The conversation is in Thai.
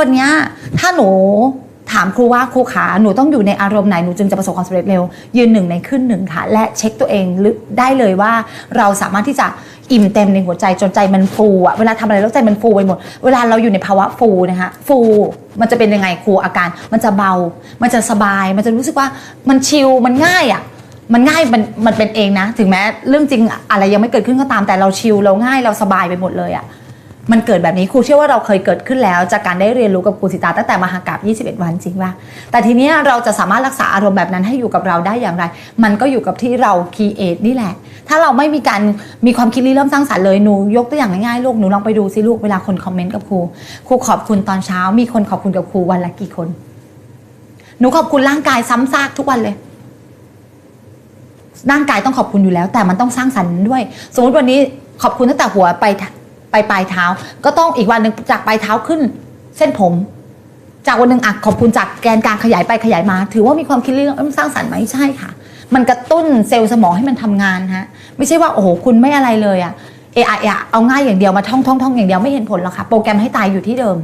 วันนี้ถ้าหนูถามครูว่าครูขาหนูต้องอยู่ในอารมณ์ไหนหนูจึงจะประสบความสำเร็จเร็ว ยืนหนึ่งในขึ้นหนึ่งค่ะ และเช็คตัวเองได้เลยว่าเราสามารถที่จะอิ่มเต็มในหัวใจจนใจมันฟูอะเวลาทำอะไรแล้วใจมันฟูไปหมด เวลาเราอยู่ในภาวะฟูนะคะฟูมันจะเป็นยังไงครูอาการ มันจะเบา มันจะสบาย มันจะรู้สึกว่ามันชิลมันง่ายอะมันง่ายมันมันเป็นเองนะ ถึงแม้เรื่องจริงอะไรยังไม่เกิดขึ้นก็ตามแต่เราชิลเราง่ายเราสบายไปหมดเลยอะ มันเกิดแบบนี้ครูเชื่อว่าเราเคยเกิดขึ้นแล้ว จากการได้เรียนรู้กับครูสิตาตั้งแต่มหากราบ21 วันจริงป่ะแต่ทีนี้เราจะสามารถรักษาอารมณ์แบบนั้นให้อยู่กับเราได้อย่างไร มันก็อยู่กับที่เราคีเอทนี่แหละ ถ้าเราไม่มีการมีความคิดริเริ่มสร้างสรรค์เลยหนูยกตัวอย่างง่ายๆลูกหนูลองไปดูสิลูกเวลาคนคอมเมนต์กับครูครูขอบคุณตอนเช้า มีคนขอบคุณกับครูวันละกี่คน หนูขอบคุณร่างกายซ้ำซากทุกวันเลยร่างกายต้องขอบคุณอยู่แล้ว แต่มันต้องสร้างสรรค์ด้วย สมมติวันนี้ขอบคุณตั้งแต่หัวไป ไปปลายเท้า ก็ต้องอีกวันหนึ่งจากปลายเท้าขึ้นเส้นผม จากวันหนึ่งอะขอบคุณจากแกนกลางขยายไปขยายมา ถือว่ามีความคิดเรื่องสร้างสรรค์ไหมใช่ค่ะ มันกระตุ้นเซลล์สมองให้มันทำงานฮะไม่ใช่ว่าโอ้โหคุณไม่อะไรเลยอะเอไอะเอาง่ายอย่างเดียวมาท่องท่องท่องอย่างเดียวไม่เห็นผลหรอกค่ะโปรแกรมให้ตายอยู่ที่เดิม